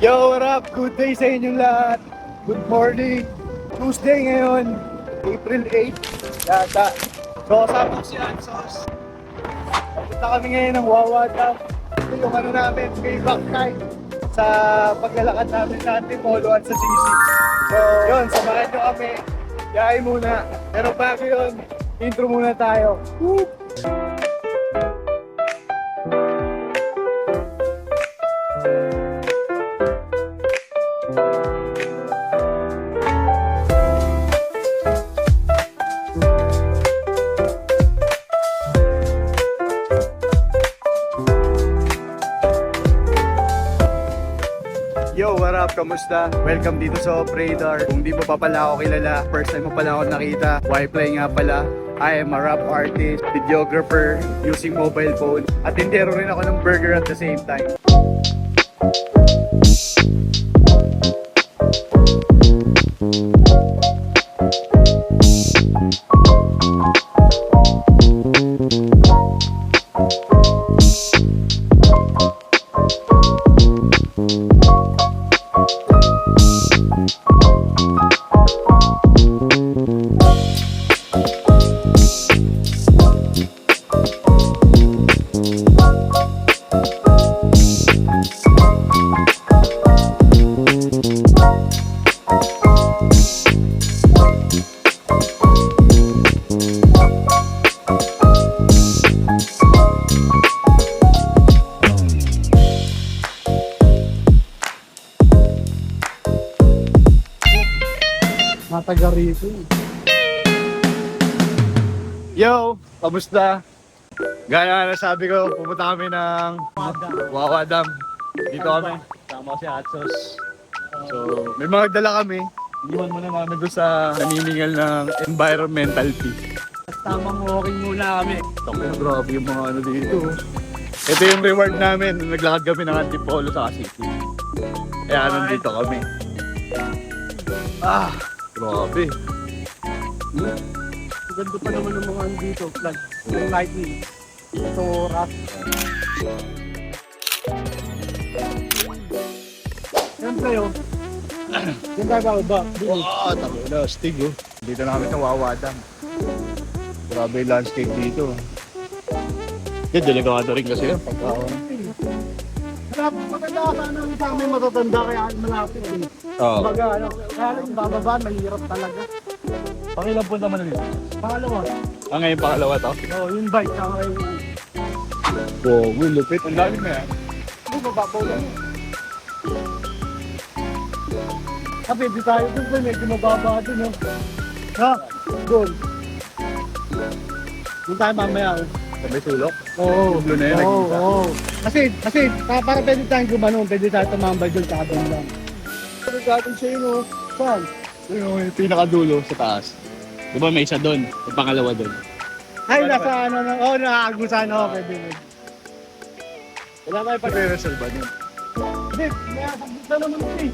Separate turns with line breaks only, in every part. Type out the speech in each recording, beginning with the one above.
Yo, what up? Good day sa inyong lahat. Good morning. Tuesday ngayon, April 8, yata. So, kasama ko si Ansos. Punta kami ngayon ng Wawata. Ito yung ano namin, payback time sa paglalakad namin sa Antipolo at sa CC. So, yun, samahan nyo kami. Yay muna. Pero bago yun, intro muna tayo. Woo! Yo, what up? Kamusta? Welcome dito sa Opradar. Kung di mo pa pala ako kilala, first time mo pala ako nakita, Wi-Fly nga pala. I am a rap artist, videographer, using mobile phone, at tindero rin ako ng burger at the same time. Mataga rito. Yo, kamusta? Gaya na sabi ko, pupunta kami ng Wawa Dam. Dito kami. Tama si Atsos. So, may mga dala kami. Iwan muna namin doon sa naniningal ng environmental fee.
Tamang walking muna kami.
Tako, grabe yung mga ano dito. Ito yung reward namin. Naglakad kami ng Antipolo sa City. Kaya nandito kami. Ah, grabe.
Ganda pa naman ng mga andito. Flag. Yung lightning. Ito, rock. Yan sa'yo. Yan tayo ba ba?
Wow, tamo na, stig oh. Dito na kami sa Wawa Dam. Grabe yung landscape dito. Yan, delikado rin kasi yan. Pagka,
Malapit maganda ka sana sa amin matatanda kaya malapit eh.
Oo.
Baga, ano, kaya lang bababa, mahirap talaga.
Pakilang punta mo na dito.
Pangalawa,
Ah, ngayon pangalawa to.
oh, yung bike, saka yung,
Wow, lupit. Ang dami na yan.
yung mababaw lang. Sabi, di tayo dun, boy, medyo mababa dun, no? Ha? Doon. Doon tayo mamaya, oh.
May sulok.
Oo.
Blue na yan,
Oo, oo. Kasi, kasi, para, para pwede tayong gumanon, pwede tayo tumambay doon, sa doon lang.
Delikado siya yun oh.
Saan?
Yun yung pinakadulo sa taas. Di ba may isa doon? Yung pangalawa doon.
Ay, nasa ano, na, oh, nakakagusan, oh, pwede. pwede.
Wala kayo pag-reserve niyo?
Hindi, may asagbutan naman ito eh.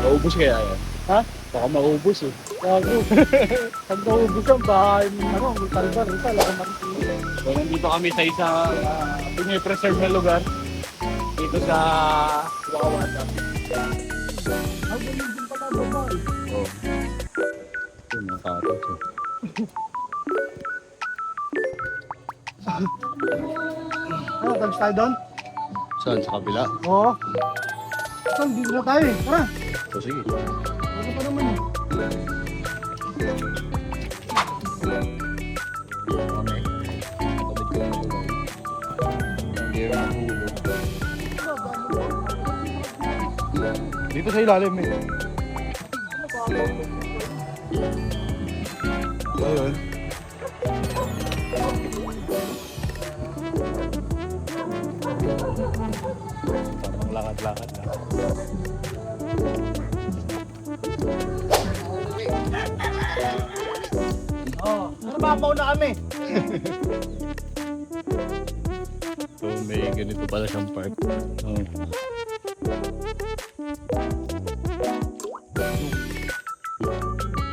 Maubos kaya yan?
Ha?
Baka maubos eh.
Gago. Pag naubos ang bahay, ano, may talbar, ito, alam makikita.
So, nandito kami sa isang uh, pinipreserve na lugar. Dito sa Wakawata.
Ah, ganun din pala babae.
Oh. Yung mga katos.
Ano, tapos tayo doon?
Saan? Sa kabila?
Oo. Saan, dito na tayo eh. Tara.
So, sige.
Ano pa naman eh.
Dito sa ilalim eh. Ayun. Parang lakad-lakad na.
Oo. Ano babaw na kami?
So may ganito pala siyang part. Oh.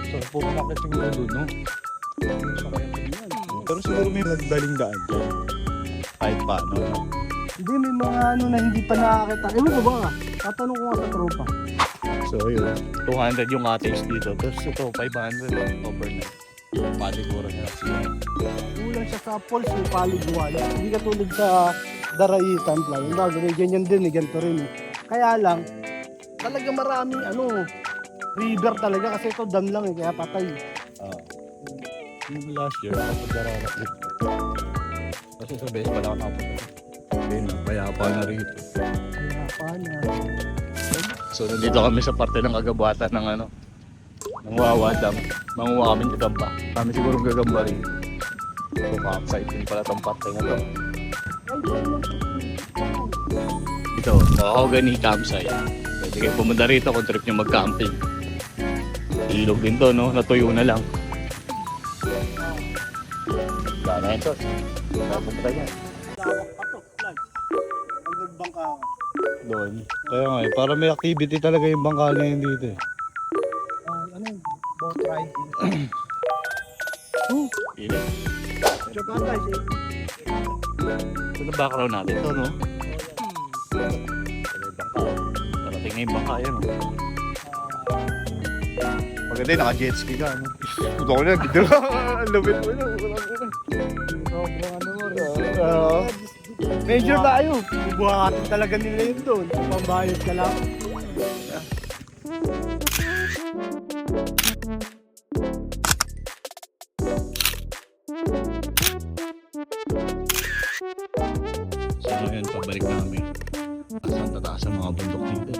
So pumakit siguro doon, no? Pero siguro may nagdaling daan dyan. kahit paano. No?
Hindi, may mga ano na hindi pa nakakita. Ewan ko ba? Tatanong ko nga sa tropa.
So yun, 200 yung cottage dito. Tapos ito, 500 overnight. Paliguro nila sila.
Kulang siya sa pulse yung paliguan. Hindi katulad sa Daraitan Fly. Yung bago, may ganyan din eh, ganito rin eh. Kaya lang, talaga maraming ano, river talaga kasi ito dam lang eh, kaya patay.
Ah. Yung last year, nakapagdararap dito. Kasi sa base pala ako nakapunta. Ayun, kaya pa na rito.
Kaya pa na.
So nandito kami sa parte ng kagabatan ng ano, ng Wawa Dam. Manguha kami gagamba. Kami siguro gagamba rin. So din pala tong parte na to. Ito, Mahogany Campsite. Pwede kayo pumunta rito kung trip nyo mag-camping. Ilog din to, no? Natuyo na lang. Wala na ito. Pupunta yan.
Pa to. Ang nagbangka ako.
Doon. Kaya nga eh, para may activity talaga yung bangka na yun dito eh.
Oh, ano yun? Boat riding.
Ilan?
Medyo bagay eh.
Ito na background natin to, no? Ito yung bangka. Parating na yung bangka yan, no? Maganda yun, naka-jet ski ka, no? Puto ko na, dito na. Ang lupit mo na.
Sobrang ano mo rin.
Oo.
Medyo tayo. Bubuhatin talaga nila yun doon. Pambayad ka lang.
So ngayon, pabalik namin. Asan tataas ang mga bundok dito?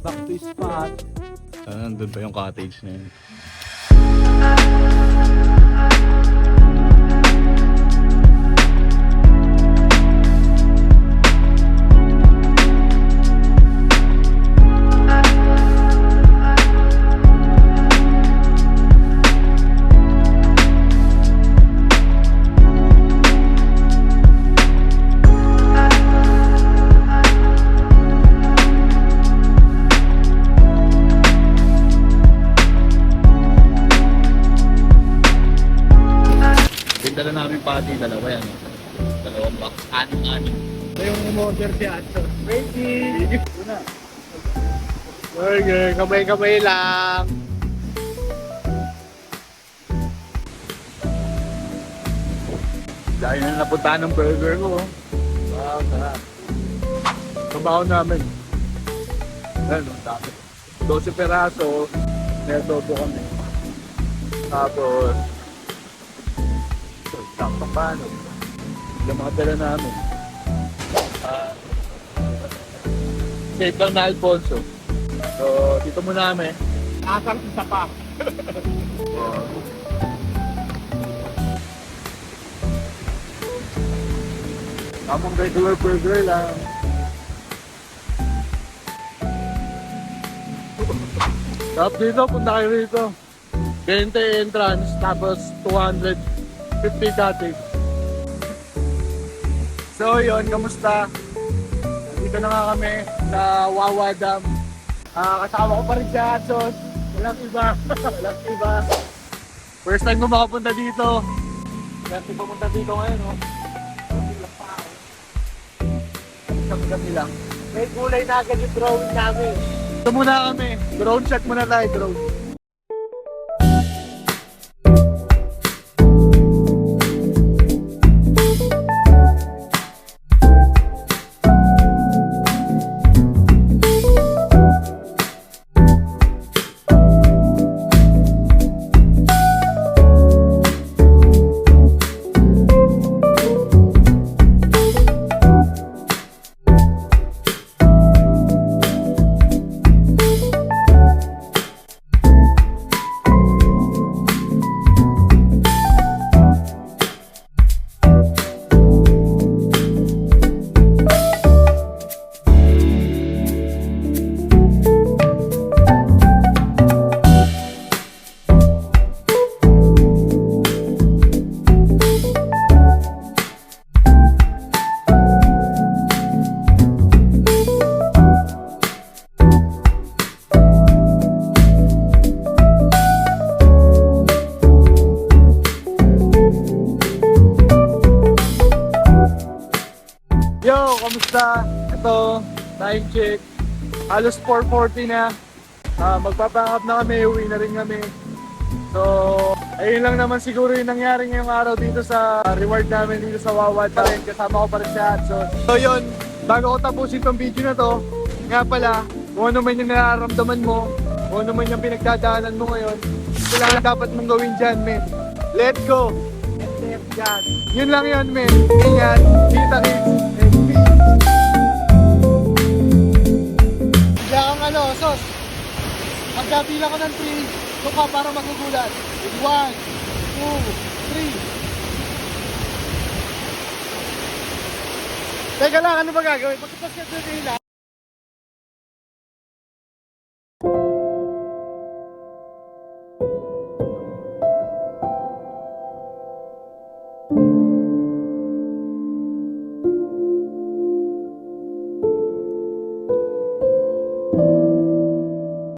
Back to spot.
Sana nandun pa yung cottage na yun. Pati, dalawa yan. Dalawang box, anim-anim.
Ito yung umorder si Ato. Ready! Una. Burger, kamay-kamay lang.
Dahil na napuntahan ng burger ko. oh.
Wow, sarap.
Trabaho namin. Ayan, ang dami. 12 peraso, todo kami. Tapos, saktong paano. Yung mga dala namin. Ah, safe lang na Alfonso. So, dito muna kami.
Asar isa pa.
Tamang regular burger lang. Tapos dito, punta kayo rito. 20 entrance, tapos 250 cottage. So yun, kamusta? Dito na nga kami sa Wawa Dam.
Ah, kasama ko pa rin si Atsos. Walang iba. Walang iba.
First time ko makapunta dito. Kasi pumunta dito ngayon, oh. Kami lang.
May kulay na agad yung drawing namin.
Ito muna kami. Drone shot muna tayo, drone. Time check. Halos 4.40 na. Ah, magpapack up na kami, uwi na rin kami. So, ayun lang naman siguro yung nangyari ngayong araw dito sa reward namin dito sa Wawa pa. Kasama ko pa rin si Hudson. So yun, bago ko tapusin tong video na to, nga pala, kung ano man yung nararamdaman mo, kung ano man yung pinagdadaanan mo ngayon, ito lang ang dapat mong gawin dyan, men. Let go! Let God. Yun lang yun, men. Ingat, kita kids, ano, sos. Magkabila ko ng 3, doon ka para magugulat. 1, 2, 3. Teka lang, ano ba gagawin? Pagkatapos ka sa